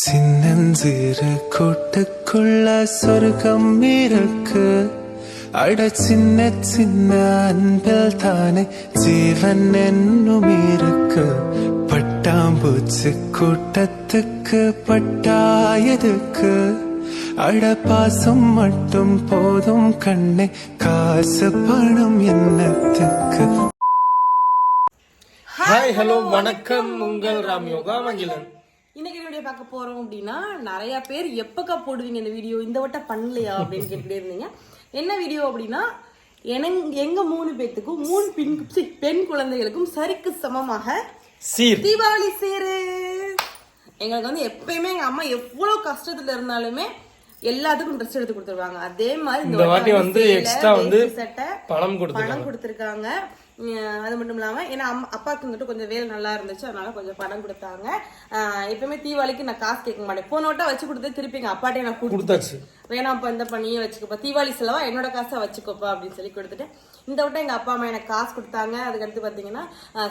சின்னஞ்சிறு கூட்டுக்குள்ள சொர்க்கம் இருக்கு. அட சின்ன சின்ன அன்பில் தானே ஜீவன் என்னும் இருக்கு. பட்டாம்பூச்சி கூட்டத்துக்கு பட்டாயதுக்கு அட பாசம் மட்டும் போதும் கண்ணே காசு பணம் என்னத்துக்கு? ஹாய் ஹலோ வணக்கம். உங்கள் ராம் யோகா மகிழன். இன்னைக்கு வீடியோ பார்க்க போறோம் அப்படின்னா நிறைய பேர் எப்பக்கா போடுவீங்க இந்த வீடியோ? இந்த வட்டம் பண்ணலையா அப்படின்னு கேட்டுட்டே இருந்தீங்க. என்ன வீடியோ அப்படின்னா எனங் எங்க மூணு பேத்துக்கும் மூணு பெண் சி, பெண் குழந்தைகளுக்கும் சரிக்கு சமமாக சீர். தீபாவளி சீரு. எங்களுக்கு வந்து எப்பயுமே எங்க அம்மா எவ்வளவு கஷ்டத்துல இருந்தாலுமே எல்லாத்துக்கும் ட்ரெஸ் எடுத்து கொடுத்துருவாங்க. அதே மாதிரி இந்த வாட்டி வந்து extra வந்து பணம் கொடுத்துருக்காங்க. பணம் கொடுத்துருக்காங்க. அது மட்டும் இல்லாம ஏன்னா அம்மா அப்பாவுக்கு வந்துட்டு கொஞ்சம் வேலை நல்லா இருந்துச்சு அதனால கொஞ்சம் பணம் கொடுத்தாங்க. அஹ் எப்பவுமே தீபாவளிக்கு நான் காசு கேட்க மாட்டேன். போன வட்டம் வச்சு கொடுத்து திருப்பி எங்க அப்பாட்டே நான் கொடுத்து கொடுத்தாச்சு. வேணாம்ப்பா இந்த பண்ணியே வச்சுக்கோப்பா. தீபாவளி செலவா என்னோட காசை வச்சுக்கோப்பா அப்படின்னு சொல்லி கொடுத்துட்டு இந்த வட்டம் எங்க அப்பா அம்மா எனக்கு காசு கொடுத்தாங்க. அதுக்கடுத்து பாத்தீங்கன்னா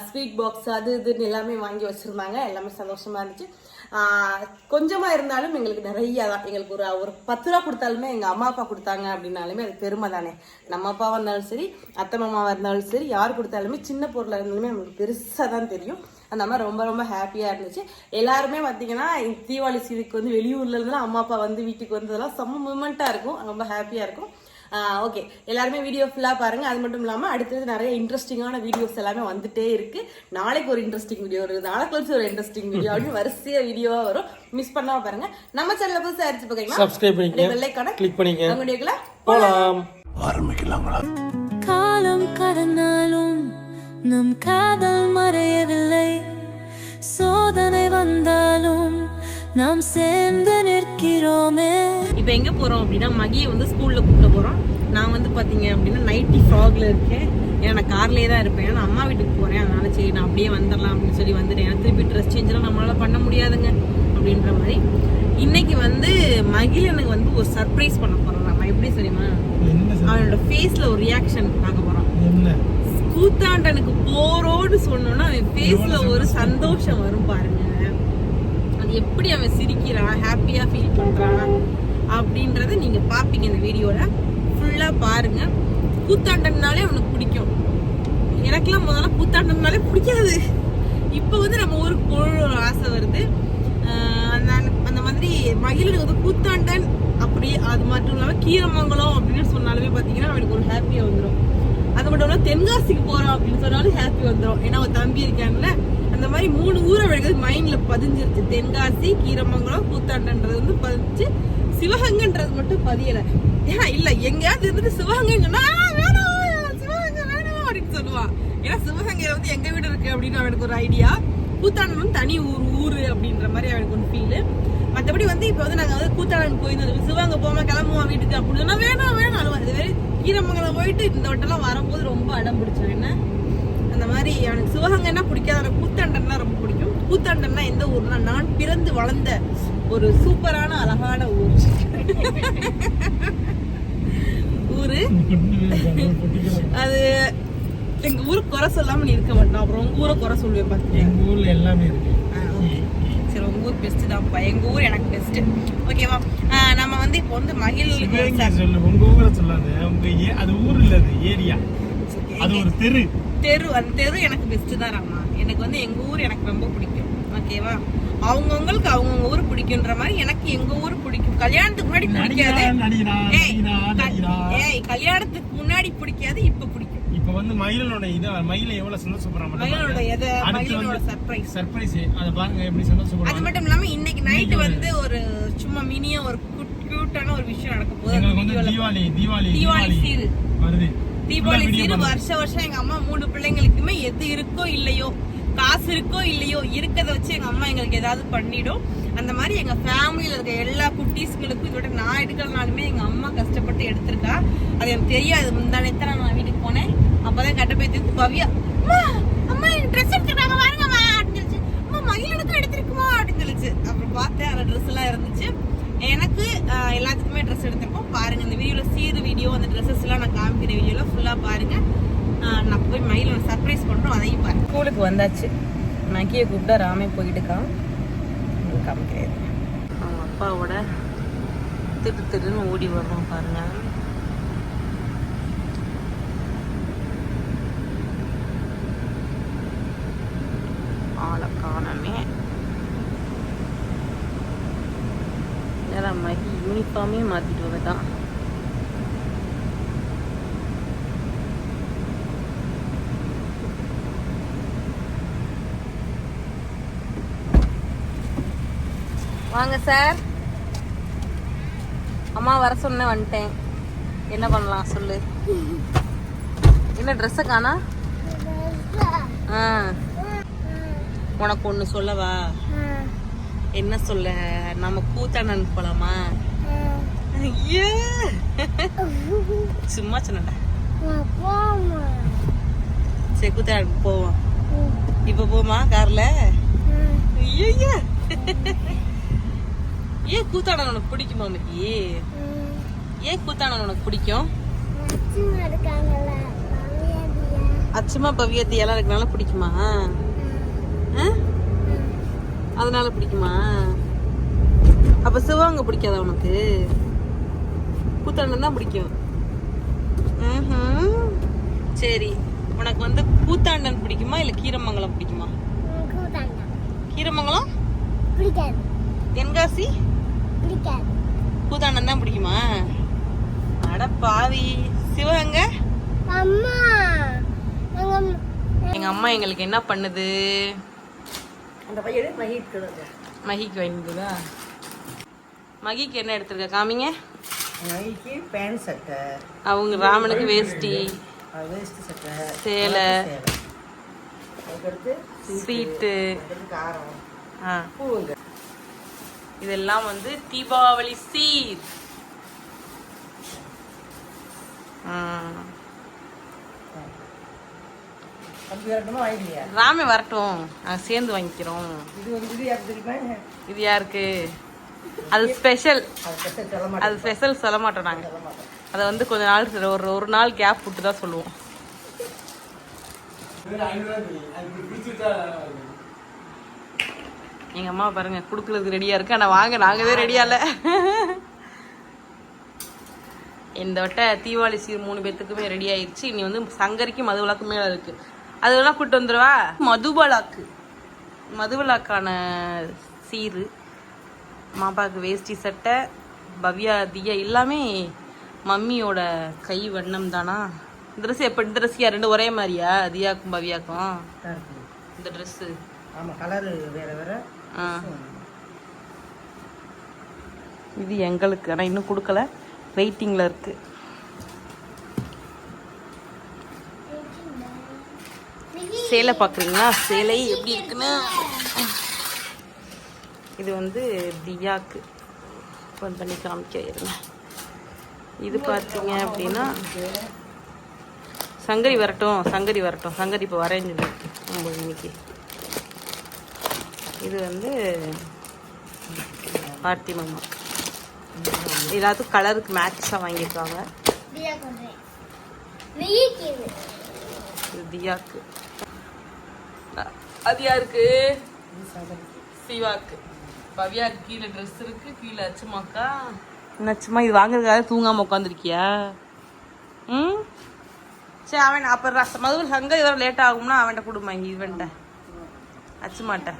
ஸ்வீட் பாக்ஸ் அது இதுன்னு எல்லாமே வாங்கி வச்சிருந்தாங்க. எல்லாமே சந்தோஷமா இருந்துச்சு. கொஞ்சமாக கொஞ்சமா இருந்தாலும் எங்களுக்கு நிறைய தான். எங்களுக்கு ஒரு ஒரு பத்து ரூபா கொடுத்தாலுமே எங்க அம்மா அப்பா கொடுத்தாங்க அப்படின்னாலுமே அது பெருமை தானே. நம்ம அப்பாவா இருந்தாலும் சரி அத்தை மாமாவா இருந்தாலும் சரி யார் கொடுத்தாலுமே சின்ன பொருளாக இருந்தாலுமே நம்மளுக்கு பெருசா தான் தெரியும். அந்த மாதிரி ரொம்ப ரொம்ப ஹாப்பியா இருந்துச்சு. எல்லாருமே பார்த்தீங்கன்னா தீபாவளி சீதுக்கு வந்து வெளியூர்ல அம்மா அப்பா வந்து வீட்டுக்கு வந்ததெல்லாம் செம்ம மூமெண்ட்டாக இருக்கும். ரொம்ப ஹாப்பியா இருக்கும். ஓகே எல்லாருமே வீடியோ ஃபுல்லா பாருங்க. அது மட்டும் இல்லாம அடுத்தது நிறைய இன்ட்ரெஸ்டிங்கான வீடியோஸ் எல்லாமே வந்துட்டே இருக்கு. நாளைக்கு ஒரு இன்ட்ரெஸ்டிங் வீடியோ வருது நாளைக்கு ஒரு இன்ட்ரெஸ்டிங் வீடியோ அப்படின்னு வரிசையா வீடியோவா வரும். மிஸ் பண்ணாம பாருங்க. நம்ம சேனல்ல புதுசா அடிச்சு பாக்கீங்களா சப்ஸ்கிரைப் பண்ணிக்கங்க. வெள்ளைக்கான கிளிக் காலம் கடந்தாலும் நம் காதல் மறையவில்லை. சோதனை வந்தாலும் நாம் சேர்ந்து நிற்கிறோமே. இப்போ எங்க போறோம் அப்படின்னா மகியை வந்து ஸ்கூல்ல கூப்பிட்டு போறோம். நான் வந்து பாத்தீங்க அப்படின்னா நைட்டி ஃப்ராக்ல இருக்கேன். ஏன்னா நான் கார்லயே தான் இருப்பேன். ஏன்னா அம்மா வீட்டுக்கு போறேன். அதனால சரி நான் அப்படியே வந்துடலாம் அப்படின்னு சொல்லி வந்துட்டேன். ஏன்னா திருப்பி ட்ரெஸ் சேஞ்ச்லாம் நம்மளால பண்ண முடியாதுங்க அப்படின்ற மாதிரி. இன்னைக்கு வந்து மகிழனுக்கு வந்து ஒரு சர்ப்ரைஸ் பண்ண போறோம். நம்ம எப்படி தெரியுமா? அவனோட ஃபேஸ்ல ஒரு ரியாக்ஷன் பார்க்க போறோம். கூத்தாண்டனுக்கு போறோன்னு சொன்னோன்னா அவன் ஃபேஸ்ல ஒரு சந்தோஷம் வரும் பாருங்க. எப்படி அவன் சிரிக்கிறான் ஹாப்பியா ஃபீல் பண்றான் அப்படின்றத நீங்க பாப்பீங்க இந்த வீடியோல. ஃபுல்லா பாருங்க. கூத்தாண்டம்னாலே அவனுக்கு பிடிக்கும். எனக்கெல்லாம் முதல்ல கூத்தாண்டம்னாலே பிடிக்காது. இப்போ வந்து நம்ம ஊருக்கு போகணும்னு ஒரு ஆசை வருது. அந்த மாதிரி மகிழனுக்கு வந்து கூத்தாண்டன் அப்படி அது மட்டும் இல்லாமல் கீரமங்கலம் அப்படின்னு சொன்னாலுமே பார்த்தீங்கன்னா அவனுக்கு ஒரு ஹாப்பியாக வந்துடும் அது மட்டும் இல்லாமல் தென்காசிக்கு போகிறோம் அப்படின்னு சொன்னாலும் ஹாப்பி வந்துடும் ஏன்னா அவன் தம்பி இருக்கான்ல. அந்த மாதிரி மூணு ஊரை எனக்கு மைண்ட்ல பதிஞ்சிருச்சு. தென்காசி கீரமங்கலம் கூத்தாண்டன்றது வந்து பதிஞ்சு சிவகங்கன்றது மட்டும் பதியல. ஏன்னா இல்ல எங்கேயாவது இருந்துட்டு சிவகங்கன்னு சொன்னா சிவகங்கை வேணாம் அப்படின்னு சொல்லுவான் ஏன்னா சிவகங்கையில வந்து எங்க வீடு இருக்கு அப்படின்னு அவனுக்கு ஒரு ஐடியா கூத்தாண்டன் வந்து தனி ஊர் ஊரு அப்படின்ற மாதிரி அவனுக்கு ஒரு ஃபீல் மற்றபடி வந்து இப்போ வந்து நாங்கள் வந்து கூத்தாண்டன் போயிருந்தோம். சிவகங்கை போமா கிளம்புவோம் வீட்டுக்கு அப்படின்னு சொன்னா வேணாம் வேணாம் அழுவான் இது வேறு கீரமங்கலம் போயிட்டு இந்த வட்டம்லாம் வரும்போது ரொம்ப அடம் பிடிச்சான் என்ன? மாதிரி அவனுக்கு சிவகங்கைன்னா பிடிக்காத. எனக்கு கூத்தாண்டன்னா ரொம்ப பிடிக்கும். கூத்தாண்டன்னா எந்த ஊர்னா நான் பிறந்து வளர்ந்த ஒரு சூப்பரான அழகான ஊர். ஊரு. அது எங்க ஊருக்கு குறை சொல்லாம நீ இருக்க மாட்டோம் அப்புறம் உங்க ஊரை குறை சொல்லுவேன் பார்த்துட்டேன் எங்க ஊர்ல எல்லாமே இருக்கு. சரி உங்க ஊர் பெஸ்ட் தான்ப்பா எங்க ஊர் எனக்கு பெஸ்ட் ஓகேவா நம்ம வந்து இப்போ வந்து மகிழ்ச்சிக்கு சிவகங்கை சொல்லு. உங்க ஊரை சொல்லாத. உங்க அது ஊர் இல்ல அது ஏரியா. அது ஒரு தெரு. தெரு அந்த தெரு எனக்கு பெஸ்ட் தான் ராமா எனக்கு வந்து எங்க ஊர் எனக்கு ரொம்ப பிடிக்கும். ஓகேவா அவங்கவுங்களுக்கு அவங்கவுங்க ஊர் பிடிக்குன்ற மாதிரி எனக்கு எங்க ஊர் பிடிக்கும். கல்யாணத்துக்கு முன்னாடி பிடிக்காது. ஏய், கல்யாணத்துக்கு முன்னாடி பிடிக்காது இப்ப பிடிக்கும். இப்ப வந்து மயிலனோட இத மயில எவ்வளவு சந்தோஷப்படுறான் மகிழனோட எதை மகிழனோட சர்ப்ரைஸ் சர்ப்ரைஸ் அத பாருங்க எப்படி அது சந்தோஷப்படுறாங்க மட்டும் இல்லாம இன்னைக்கு நைட் வந்து ஒரு சும்மா மினியா ஒரு கியூட்டான ஒரு விஷயம் நடக்க போகுது. தீபாவளி தீபாவளி தீபாவளி சீரு. வருது. தீபாவளி சீரு. வருஷ வருஷம் எங்க அம்மா மூணு பிள்ளைங்களுக்குமே எது இருக்கோ இல்லையோ காசு இருக்கோ இல்லையோ இருக்கதை வச்சு எங்க அம்மா எங்களுக்கு ஏதாவது பண்ணிடும். அந்த மாதிரி எங்க ஃபேமிலியில இருக்க எல்லா குட்டீஸ்களுக்கும் இதோட நான் எடுக்கிறனாலுமே எங்க அம்மா கஷ்டப்பட்டு எடுத்திருக்கா. அது எனக்கு தெரியாது. முந்தானே நான் வீட்டுக்கு போனேன். அப்பதான் கட்ட போய் தெரிஞ்சு பவ்யா அம்மா அம்மா எனக்கு ட்ரெஸ் எடுத்துருக்காங்க வாருங்கம்மா அப்படின்னு சொல்லிச்சு. அம்மா மகிழனுக்கும் எடுத்திருக்குமா? அப்படின்னு சொல்லிச்சு. அப்புறம் பார்த்தேன் அந்த ட்ரெஸ் எல்லாம் இருந்துச்சு. எனக்கு எல்லாத்துக்குமே ட்ரெஸ் எடுத்திருக்கோம். பாருங்க இந்த வீடியோல சீரு வீடியோ அந்த ட்ரெஸ்ஸஸ் எல்லாம் நான் காமிக்கிற வீடியோல ஃபுல்லா பாருங்க. நான் போய் மயில சர்ப்ரைஸ் பண்றோம் அதையும் பாருங்க. ஸ்கூலுக்கு வந்தாச்சு. மக்கியை கூப்பிட்டா ராமே போயிட்டுக்கான். காமிக்கிறேன். அப்பாவோட திட்டு திட்டுன்னு ஓடி வர்றோம் பாருங்க. ஆளை காணமே. மகி யூனிஃபார்மே மாத்திட்டு வந்துட்டான் வாங்க சார். அம்மா வர சொன்ன வந்துட்டேன். என்ன பண்ணலாம் சொல்லு. என்ன ட்ரெஸ்ஸை காணா? ஆ. உனக்கு ஒன்று சொல்லவா? என்ன சொல்ல? நம்ம கூத்தாண்டன் போலாமா? ஐயே! சும்மா சொன்னடா சரி கூத்தாண்டன் போவோம். இப்போ போமா கார்ல? ஐயா ஏன் கூத்தாண்டன் உனக்கு பிடிக்குமா இன்னைக்கு ஏன் கூத்தாண்டன் உனக்கு பிடிக்கும்? அச்சுமா பவியத்தி எல்லாம் இருக்கனால பிடிக்குமா? அதனால பிடிக்குமா? அப்ப சிவகங்கை பிடிக்காதா உனக்கு? கூத்தாண்டன் தான் பிடிக்கும். சரி. உனக்கு வந்து கூத்தாண்டன் பிடிக்குமா இல்ல கீரமங்கலம் பிடிக்குமா? கீரமங்கலம்? தென்காசி? கூத்தாண்டன் தான் பிடிக்குமா? அட பாவி. சிவகங்கை அம்மா எங்க அம்மா எங்களுக்கு என்ன பண்ணுது? அந்த பையன் மகிழ்க்கிறது மகிக்கு வாங்கிக்குதா மகிக்கு என்ன எடுத்திருக்க? காமிங்க. நைக்கு பேண்ட் சட்டை. அவங்க ராமனுக்கு வேஷ்டி. வேஸ்ட் சட்டை. சேலை. ஸ்வீட்டு ஆ. பூவுங்க. இதெல்லாம் வந்து தீபாவளி சீர். ராமே வரட்டும். நாங்கள் சேர்ந்து வாங்கிக்கிறோம். இது யாருக்கு தெரியுமா? இது யாருக்கு? அது ஸ்பெஷல் அது ஸ்பெஷல் சொல்ல மாட்டோம். நாங்கள் அதை வந்து கொஞ்ச நாள் ஒரு ஒரு நாள் கேப் விட்டு தான் சொல்லுவோம் எங்க அம்மா பாருங்க குடுக்கறதுக்கு ரெடியா இருக்கு. ஆனா வாங்க நாங்கவே ரெடியா இல்ல. இந்த வட்ட தீபாவளி சீர் மூணு பேத்துக்குமே ரெடி ஆயிடுச்சு இனி வந்து சங்கரிக்கு மதுவிலாக்கு மேல இருக்கு. அதெல்லாம் கூட்டு வந்துருவா? மதுபலாக்கு மதுவிலாக்கான சீரு மாப்பாவுக்கு வேஷ்டி சட்டை பவ்யா தியா எல்லாமே மம்மியோட கை வண்ணம் தானா? இந்த ட்ரெஸ் எப்போ இந்த ட்ரெஸ் ரெண்டு ஒரே மாதிரியா? தியாக்கும் பவ்யாக்கும்? தான் இருக்குது இந்த ட்ரெஸ்ஸு ஆமாம் கலரு வேற வேற. இது எங்களுக்கு ஆனால் இன்னும் கொடுக்கல. வெயிட்டிங்கில் இருக்கு. சேலை பார்க்குறீங்களா? சேலை எப்படி இருக்குன்னு? இது வந்து தியாக்கு. ஃபோன் பண்ணி காமிக்க இருங்க. இது பார்த்தீங்க அப்படின்னா சங்கரி வரட்டும் சங்கரி வரட்டும். சங்கரி இப்போ வரேன்னு சொல்லி ஒம்பது மணிக்கு. இது வந்து பார்த்தி மாமா. எல்லாத்துக்கும் கலருக்கு மேட்சாக வாங்கியிருக்காங்க. இது தியாக்கு. அது யாருக்கு? சிவாக்கு. பவ்யாக்கு கீழே ட்ரெஸ் இருக்கு கீழே அச்சுமாக்கா. நச்சுமா இது வாங்குறதுக்காக தூங்காம உட்காந்துருக்கியா ம்? சரி அவன் அப்புறம் மதுவில் சங்க இதெல்லாம் லேட் ஆகும்னா அவன்கிட்ட கொடுமா இவன்ட்ட அச்சுமாட்டேன்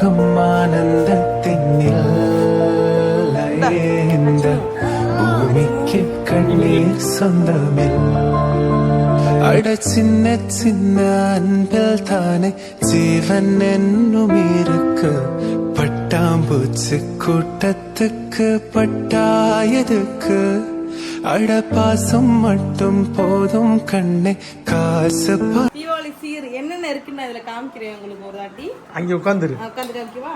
பூலோகம் ஆனந்தத்தின் எல்லையே இந்த பூமிக்கு கண்ணீர் சொந்தமில் அட சின்ன சின்ன அன்பில் தானே ஜீவன் என்னும் இருக்கு பட்டாம்பூச்சி கூட்டத்துக்கு பட்டாயதுக்கு அட பாசம் மட்டும் போதும் தீபாவளி சீர் என்னென்ன இருக்குன்னு நான் இதுல காமிக்கிறேன் உங்களுக்கு ஒரு வாட்டி. அங்கே உட்காந்துரு. உட்காந்து காமிக்கவா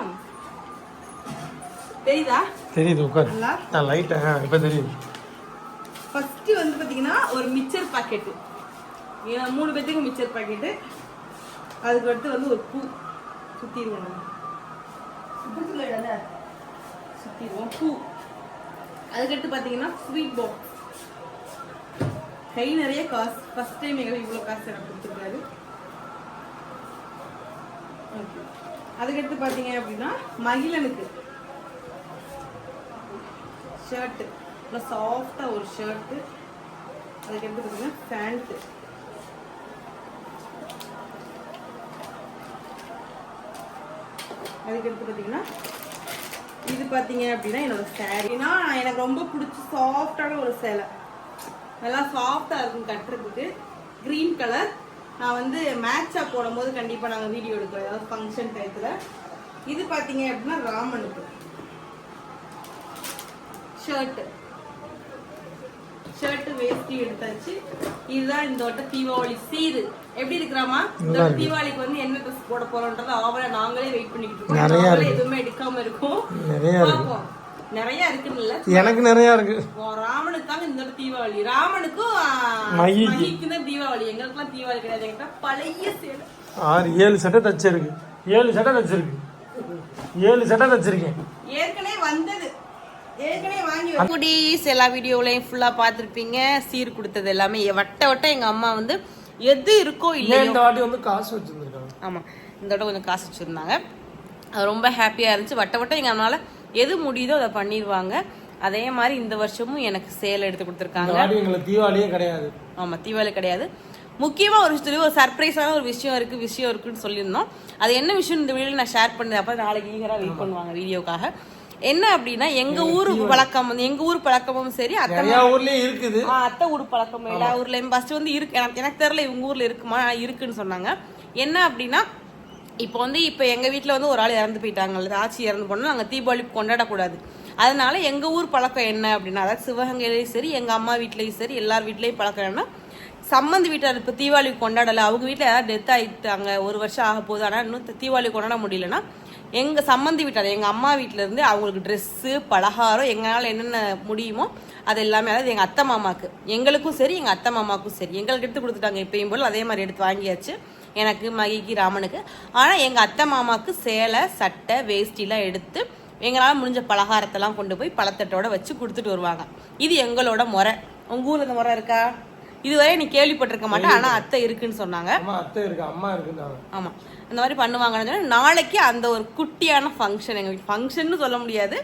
தெரியுதா? தெரியுது உட்கார். நல்லா? நான் லைட்டா இப்போ தெரியுது. ஃபர்ஸ்ட் வந்து பாத்தீங்கன்னா ஒரு மிச்சர் பாக்கெட்டு மூணு பேத்துக்கு மிச்சர் பாக்கெட்டு அதுக்கு அடுத்து வந்து ஒரு பூ சுத்திடுவோம் நம்ம. சுத்திடுவோம். பூ. அதுக்கடுத்து பாத்தீங்கன்னா ஸ்வீட் பாக்ஸ் கை நிறைய காசு ஃபர்ஸ்ட் டைம் எங்களுக்கு இவ்வளோ காசு எனக்கு கொடுத்துருக்காரு. ஓகே அதுக்கடுத்து பார்த்தீங்க அப்படின்னா மகிழனுக்கு. ஷர்ட்டு நல்லா சாஃப்டாக ஒரு ஷர்ட்டு அதுக்கடுத்து பார்த்தீங்கன்னா பேண்ட்டு அதுக்கடுத்து பார்த்தீங்கன்னா இது பார்த்தீங்க அப்படின்னா என்னோட சேரீனா எனக்கு ரொம்ப பிடிச்ச சாஃப்டான ஒரு சேலை. நல்லா சாஃப்டாக இருக்கும் கட்டுறதுக்கு. க்ரீன் கலர் நான் வந்து மேட்சாக போடும்போது கண்டிப்பாக நாங்கள் வீடியோ எடுக்கிறோம் ஏதாவது ஃபங்க்ஷன் டயத்தில் இது பார்த்தீங்க அப்படின்னா ராமனுக்கு. ஷர்ட்டு ஷர்ட் வேஷ்டி எடுத்தாச்சு. இதுதான் இந்த வட்ட தீபாவளி சீரு. எப்படி இருக்கிறாமா? இந்த தீபாவளிக்கு வந்து என்ன ட்ரெஸ் போட போறோம்ன்றத ஆவல நாங்களே வெயிட் பண்ணிக்கிட்டு இருக்கோம். எதுவுமே எடுக்காம இருக்கோம். பார்ப்போம். நிறைய இருக்குன்னு எனக்கு நிறையா இருக்கு. ராமனுக்கு தாங்க இந்த வட்ட தீபாவளி. ராமனுக்கும் மகிக்கு. தான் தீபாவளி. எங்களுக்குலாம் தீபாவளி கிடையாது. எங்கிட்ட பழைய சேலை. ஆறு ஏழு சட்டை தச்சிருக்கு. ஏழு சட்டை தச்சிருக்கு. ஏழு சட்டை தச்சிருக்கேன். ஏற்கனவே வந்தது. ஏற்கனவே வாங்கி குடீஸ் எல்லா வீடியோவிலையும் ஃபுல்லாக பார்த்துருப்பீங்க. சீர் கொடுத்தது எல்லாமே. வட்ட வட்ட எங்கள் அம்மா வந்து எது இருக்கோ ஏன் இல்லையோ இந்த வாட்டி வந்து காசு வச்சிருந்துருக்காங்க ஆமாம் இந்த வட்டம் கொஞ்சம் காசு வச்சுருந்தாங்க. அது ரொம்ப ஹாப்பியாக இருந்துச்சு. வட்ட வட்டம் எங்கள் அம்மால எது முடியுதோ அதை பண்ணிடுவாங்க. அதே மாதிரி இந்த வருஷமும் எனக்கு சேல் எடுத்து கொடுத்துருக்காங்க. தீபாவளியே கிடையாது. ஆமாம் தீபாவளி கிடையாது. முக்கியமாக ஒரு விஷயத்துல ஒரு சர்ப்ரைஸான ஒரு விஷயம் இருக்குது விஷயம் இருக்குன்னு சொல்லியிருந்தோம். அது என்ன விஷயம் இந்த வீடியோவில் நான் ஷேர் பண்ணது அப்போ நாளைக்கு ஈகராக வெயிட் பண்ணுவாங்க வீடியோக்காக. என்ன அப்படின்னா எங்கள் ஊர் பழக்கம் எங்கள் ஊர் பழக்கமும் சரி அத்தை ஊர்லயும் இருக்குது. அத்தை ஊர் பழக்கம் எல்லா ஊர்லயும் ஃபர்ஸ்ட் வந்து இருக்கு. எனக்கு எனக்கு தெரியல இவங்க ஊர்ல இருக்குமா? இருக்குன்னு சொன்னாங்க. என்ன அப்படின்னா இப்போ வந்து இப்போ எங்கள் வீட்டில் வந்து ஒரு ஆள் இறந்து போயிட்டாங்கல்ல ஆச்சி இறந்து போனால் நாங்கள் தீபாவளி கொண்டாடக்கூடாது. அதனால எங்கள் ஊர் பழக்கம் என்ன அப்படின்னா அதாவது சிவகங்கையிலையும் சரி எங்கள் அம்மா வீட்லேயும் சரி எல்லார் வீட்லேயும் பழக்கம் என்னன்னா சம்மந்தி வீட்டார் இப்போ தீபாவளி கொண்டாடலை அவங்க வீட்டில் யாராவது டெத் ஆகிட்டாங்க ஒரு வருஷம் ஆக போகுது ஆனால் இன்னும் தீபாவளி கொண்டாட முடியலன்னா எங்கள் சம்மந்தி வீட்டார் எங்கள் அம்மா வீட்டிலேருந்து அவங்களுக்கு ட்ரெஸ்ஸு பலகாரம் எங்களால் என்னென்ன முடியுமோ அது எல்லாமே அதாவது எங்கள் அத்தை மாமாக்கு. எங்களுக்கும் சரி எங்கள் அத்தை மாமாக்கும் சரி. எங்களுக்கு எடுத்து கொடுத்துட்டாங்க எப்பயும் போல் அதே மாதிரி எடுத்து வாங்கியாச்சு. எனக்கு மகிக்கு ராமனுக்கு. ஆனால் எங்கள் அத்தை மாமாக்கு சேலை சட்டை வேஷ்டிலாம் எடுத்து எங்களால் முடிஞ்ச பலகாரத்தெல்லாம் கொண்டு போய் பழத்தட்டோட வச்சு கொடுத்துட்டு வருவாங்க. இது எங்களோட முறை. உங்கள் ஊரில் இந்த முறை இருக்கா? இதுவரை நீ கேள்விப்பட்டிருக்க மாட்டேன் ஆனால் அத்தை இருக்குன்னு சொன்னாங்க. அத்தை இருக்கு அம்மா இருக்குன்னாங்க. ஆமாம் அந்த மாதிரி பண்ணுவாங்கன்னு சொன்னா, நாளைக்கு அந்த ஒரு குட்டியான ஃபங்க்ஷன் எங்கள் வீட்டு ஃபங்க்ஷன்னு சொல்ல முடியாது.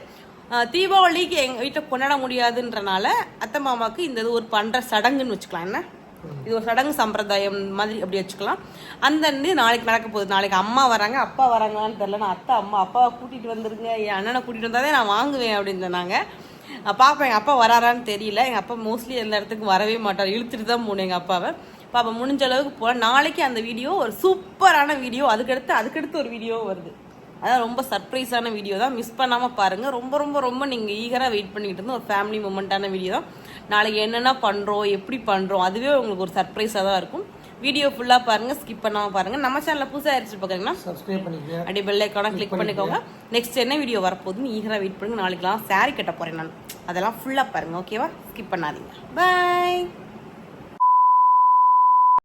தீபாவளிக்கு எங்கள் வீட்டில் கொண்டாட முடியாதுன்றனால அத்தை மாமாவுக்கு இந்த இது ஒரு பண்ணுற சடங்குன்னு வச்சுக்கலாம். என்ன? இது ஒரு சடங்கு சம்பிரதாயம் மாதிரி அப்படி வச்சுக்கலாம். அந்த நாளைக்கு நடக்க போகுது. நாளைக்கு அம்மா வராங்க. அப்பா வராங்களான்னு தெரில நான் அத்தை அம்மா அப்பாவை கூட்டிகிட்டு வந்துருங்க. என் அண்ணனை கூட்டிகிட்டு வந்தாதே நான் வாங்குவேன் அப்படின்னு சொன்னாங்க. பாப்பா எங்கள் அப்பா வராரான்னு தெரியல. எங்கள் அப்பா மோஸ்ட்லி எந்த இடத்துக்கு வரவே மாட்டார். இழுத்துட்டு தான் போகணும் எங்கள் அப்பாவை. பாப்பா முடிஞ்ச அளவுக்கு போல நாளைக்கு அந்த வீடியோ ஒரு சூப்பரான வீடியோ. அதுக்கடுத்து அதுக்கடுத்து ஒரு வீடியோ வருது. அதான் ரொம்ப சர்ப்ரைஸான வீடியோ தான். மிஸ் பண்ணாமல் பாருங்கள் ரொம்ப ரொம்ப ரொம்ப நீங்கள் ஈகராக வெயிட் பண்ணிக்கிட்டு இருந்த ஒரு ஃபேமிலி மூமெண்ட்டான வீடியோ தான். நாளைக்கு என்னென்ன பண்ணுறோம் எப்படி பண்ணுறோம் அதுவே உங்களுக்கு ஒரு சர்ப்ரைஸாக தான் இருக்கும். வீடியோ ஃபுல்லாக பாருங்கள் ஸ்கிப் பண்ணாமல் பாருங்கள் நம்ம சேனலில் புதுசாக ஆயிடுச்சு பார்க்குறீங்கன்னா சப்ஸ்கிரைப் பண்ணிக்கங்க. அப்படியே பெல் ஐக்கான கிளிக் பண்ணிக்கோங்க. நெக்ஸ்ட் என்ன வீடியோ வரப்போகுதுன்னு ஈகராக வெயிட் பண்ணுங்க. நாளைக்கெல்லாம் saree கட்ட போகிறேன் நான். அதெல்லாம் ஃபுல்லாக பாருங்கள் ஓகேவா ஸ்கிப் பண்ணாதீங்க. பாய்